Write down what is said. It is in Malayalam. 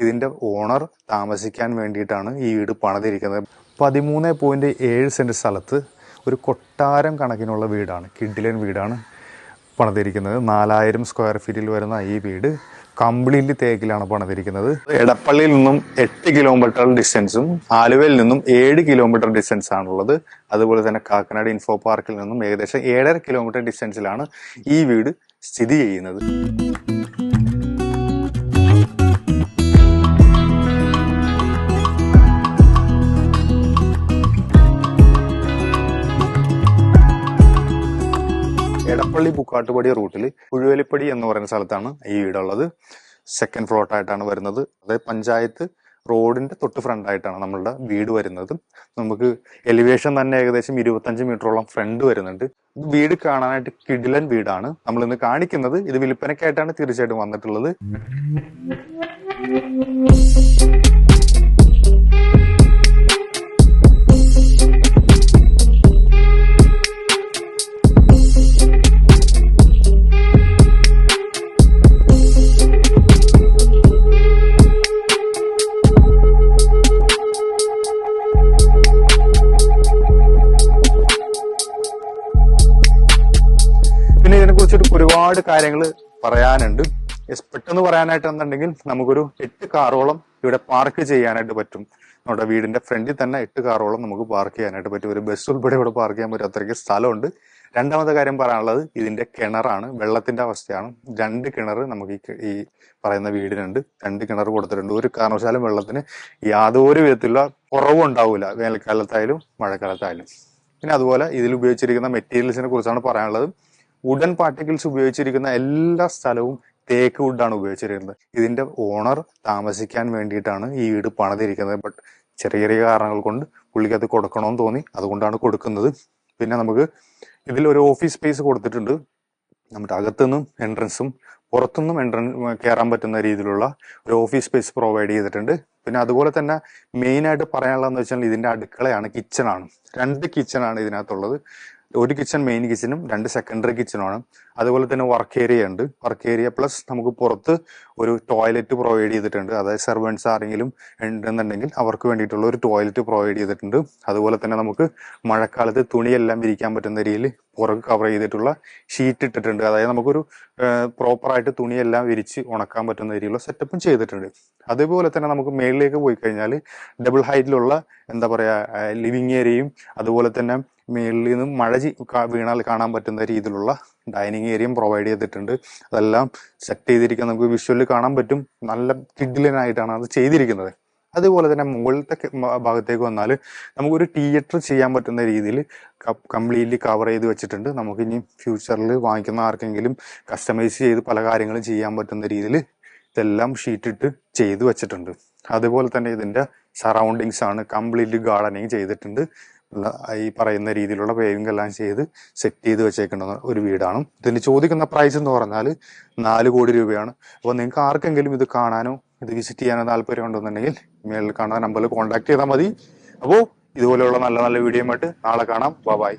ഇതിന്റെ ഓണർ താമസിക്കാൻ വേണ്ടിയിട്ടാണ് ഈ വീട് പണിതിരിക്കുന്നത്. പതിമൂന്ന് പോയിന്റ് ഏഴ് സെന്റ് സ്ഥലത്ത് ഒരു കൊട്ടാരം കണക്കിനുള്ള വീടാണ് കിഡിലൻ വീടാണ് പണിതിരിക്കുന്നത്. നാലായിരം സ്ക്വയർ ഫീറ്റിൽ വരുന്ന ഈ വീട് കംപ്ലീറ്റ്ലി തേക്കിലാണ് പണിതിരിക്കുന്നത്. എടപ്പള്ളിയിൽ നിന്നും എട്ട് കിലോമീറ്റർ ഡിസ്റ്റൻസും ആലുവയിൽ നിന്നും ഏഴ് കിലോമീറ്റർ ഡിസ്റ്റൻസ് ആണുള്ളത് അതുപോലെ തന്നെ കാക്കനാട് ഇൻഫോ പാർക്കിൽ നിന്നും ഏകദേശം ഏഴര കിലോമീറ്റർ ഡിസ്റ്റൻസിലാണ് ഈ വീട് സ്ഥിതി ചെയ്യുന്നത്. എടപ്പള്ളി പൂക്കാട്ടുപടി റൂട്ടിൽ പുഴുവലിപ്പടി എന്ന് പറയുന്ന സ്ഥലത്താണ് ഈ വീടുള്ളത്. സെക്കൻഡ് ഫ്ലോട്ടായിട്ടാണ് വരുന്നത്. അതായത് പഞ്ചായത്ത് റോഡിന്റെ തൊട്ട് ഫ്രണ്ട് ആയിട്ടാണ് നമ്മളുടെ വീട് വരുന്നത്. നമുക്ക് എലിവേഷൻ തന്നെ ഏകദേശം ഇരുപത്തഞ്ച് മീറ്ററോളം ഫ്രണ്ട് വരുന്നുണ്ട്. വീട് കാണാനായിട്ട് കിടിലൻ വീടാണ്. നമ്മൾ ഇന്ന് കാണിക്കുന്നത് ഇത് വിൽപ്പനയ്ക്കായിട്ടാണ് തീർച്ചയായിട്ടും വന്നിട്ടുള്ളത്. കുറിച്ചിട്ട് ഒരുപാട് കാര്യങ്ങൾ പറയാനുണ്ട്. പെട്ടെന്ന് പറയാനായിട്ട് എന്നുണ്ടെങ്കിൽ നമുക്കൊരു എട്ട് കാറോളം ഇവിടെ പാർക്ക് ചെയ്യാനായിട്ട് പറ്റും. നമ്മുടെ വീടിന്റെ ഫ്രണ്ടിൽ തന്നെ എട്ട് കാറോളം നമുക്ക് പാർക്ക് ചെയ്യാനായിട്ട് പറ്റും. ഒരു ബസ് ഉൾപ്പെടെ ഇവിടെ പാർക്ക് ചെയ്യാൻ പറ്റും. അത്രയ്ക്ക് സ്ഥലമുണ്ട്. രണ്ടാമത്തെ കാര്യം പറയാനുള്ളത് ഇതിന്റെ കിണറാണ്. വെള്ളത്തിന്റെ അവസ്ഥയാണ്. രണ്ട് കിണർ നമുക്ക് ഈ പറയുന്ന വീടിനുണ്ട്. രണ്ട് കിണർ കൊടുത്തിട്ടുണ്ട്. ഒരു കാരണവശാലും വെള്ളത്തിന് യാതൊരു വിധത്തിലുള്ള കുറവും ഉണ്ടാവില്ല. വേനൽക്കാലത്തായാലും മഴക്കാലത്തായാലും. പിന്നെ അതുപോലെ ഇതിൽ ഉപയോഗിച്ചിരിക്കുന്ന മെറ്റീരിയൽസിനെ കുറിച്ചാണ് പറയാനുള്ളത്. വുഡൻ പാർട്ടിക്കിൾസ് ഉപയോഗിച്ചിരിക്കുന്ന എല്ലാ സ്ഥലവും തേക്ക് വുഡാണ് ഉപയോഗിച്ചിരിക്കുന്നത്. ഇതിന്റെ ഓണർ താമസിക്കാൻ വേണ്ടിയിട്ടാണ് ഈ വീട് പണിതിരിക്കുന്നത്. ബട്ട് ചെറിയ ചെറിയ കാരണങ്ങൾ കൊണ്ട് പുള്ളിക്ക് അത് കൊടുക്കണമെന്ന് തോന്നി. അതുകൊണ്ടാണ് കൊടുക്കുന്നത്. പിന്നെ നമുക്ക് ഇതിൽ ഒരു ഓഫീസ് സ്പേസ് കൊടുത്തിട്ടുണ്ട്. നമ്മുടെ അകത്തുനിന്നും എൻട്രൻസും പുറത്തുനിന്നും എൻട്രൻ കയറാൻ പറ്റുന്ന രീതിയിലുള്ള ഒരു ഓഫീസ് സ്പേസ് പ്രൊവൈഡ് ചെയ്തിട്ടുണ്ട്. പിന്നെ അതുപോലെ തന്നെ മെയിൻ ആയിട്ട് പറയാനുള്ളതെന്ന് വെച്ചാൽ ഇതിന്റെ അടുക്കളയാണ് കിച്ചണാണ് രണ്ട് കിച്ചണാണ് ഇതിനകത്തുള്ളത്. ഒരു കിച്ചൺ മെയിൻ കിച്ചണും രണ്ട് സെക്കൻഡറി കിച്ചണുമാണ് അതുപോലെ തന്നെ വർക്ക് ഏരിയ ഉണ്ട്. വർക്ക് ഏരിയ പ്ലസ് നമുക്ക് പുറത്ത് ഒരു ടോയ്ലറ്റ് പ്രൊവൈഡ് ചെയ്തിട്ടുണ്ട്. അതായത് സെർവൻസ് ആരെങ്കിലും ഉണ്ടെന്നുണ്ടെങ്കിൽ അവർക്ക് വേണ്ടിയിട്ടുള്ള ഒരു ടോയ്ലറ്റ് പ്രൊവൈഡ് ചെയ്തിട്ടുണ്ട്. അതുപോലെ തന്നെ നമുക്ക് മഴക്കാലത്ത് തുണിയെല്ലാം വിരിക്കാൻ പറ്റുന്ന രീതിയിൽ പുറകെ കവർ ചെയ്തിട്ടുള്ള ഷീറ്റ് ഇട്ടിട്ടുണ്ട്. അതായത് നമുക്കൊരു പ്രോപ്പറായിട്ട് തുണിയെല്ലാം വിരിച്ച് ഉണക്കാൻ പറ്റുന്ന രീതിയിലുള്ള സെറ്റപ്പും ചെയ്തിട്ടുണ്ട്. അതുപോലെ തന്നെ നമുക്ക് മേളിലേക്ക് പോയി കഴിഞ്ഞാൽ ഡബിൾ ഹൈറ്റിലുള്ള എന്താ പറയുക ലിവിങ് ഏരിയയും അതുപോലെ തന്നെ മേളിൽ നിന്നും മഴ വീണാൽ കാണാൻ പറ്റുന്ന രീതിയിലുള്ള ഡൈനിങ് ഏരിയയും പ്രൊവൈഡ് ചെയ്തിട്ടുണ്ട്. അതെല്ലാം സെറ്റ് ചെയ്തിരിക്കാൻ നമുക്ക് വിഷ്വലിൽ കാണാൻ പറ്റും. നല്ല കിഡിലനായിട്ടാണ് അത് ചെയ്തിരിക്കുന്നത്. അതുപോലെ തന്നെ മുകളിലത്തെ ഭാഗത്തേക്ക് വന്നാൽ നമുക്കൊരു തിയേറ്റർ ചെയ്യാൻ പറ്റുന്ന രീതിയിൽ കംപ്ലീറ്റ്ലി കവർ ചെയ്ത് വെച്ചിട്ടുണ്ട്. നമുക്ക് ഇനി ഫ്യൂച്ചറിൽ വാങ്ങിക്കുന്ന ആർക്കെങ്കിലും കസ്റ്റമൈസ് ചെയ്ത് പല കാര്യങ്ങളും ചെയ്യാൻ പറ്റുന്ന രീതിയിൽ ഇതെല്ലാം ഷീറ്റ് ഇട്ട് ചെയ്തു വെച്ചിട്ടുണ്ട്. അതുപോലെ തന്നെ ഇതിന്റെ സറൗണ്ടിങ്സ് ആണ് കംപ്ലീറ്റ്ലി ഗാർഡനിങ് ചെയ്തിട്ടുണ്ട്. ഈ പറയുന്ന രീതിയിലുള്ള പേവിംഗ് എല്ലാം ചെയ്ത് സെറ്റ് ചെയ്ത് വെച്ചേക്കുന്ന ഒരു വീടാണ്. ഇതിന് ചോദിക്കുന്ന പ്രൈസ് എന്ന് പറഞ്ഞാൽ നാല് കോടി രൂപയാണ്. അപ്പോൾ നിങ്ങൾക്ക് ആർക്കെങ്കിലും ഇത് കാണാനോ ഇത് വിസിറ്റ് ചെയ്യാനോ താല്പര്യം ഉണ്ടെന്നുണ്ടെങ്കിൽ മേളിൽ കാണുന്ന നമ്പറിൽ കോൺടാക്ട് ചെയ്താൽ മതി. അപ്പോൾ ഇതുപോലെയുള്ള നല്ല നല്ല വീഡിയോ ആയിട്ട് നാളെ കാണാം. ബൈ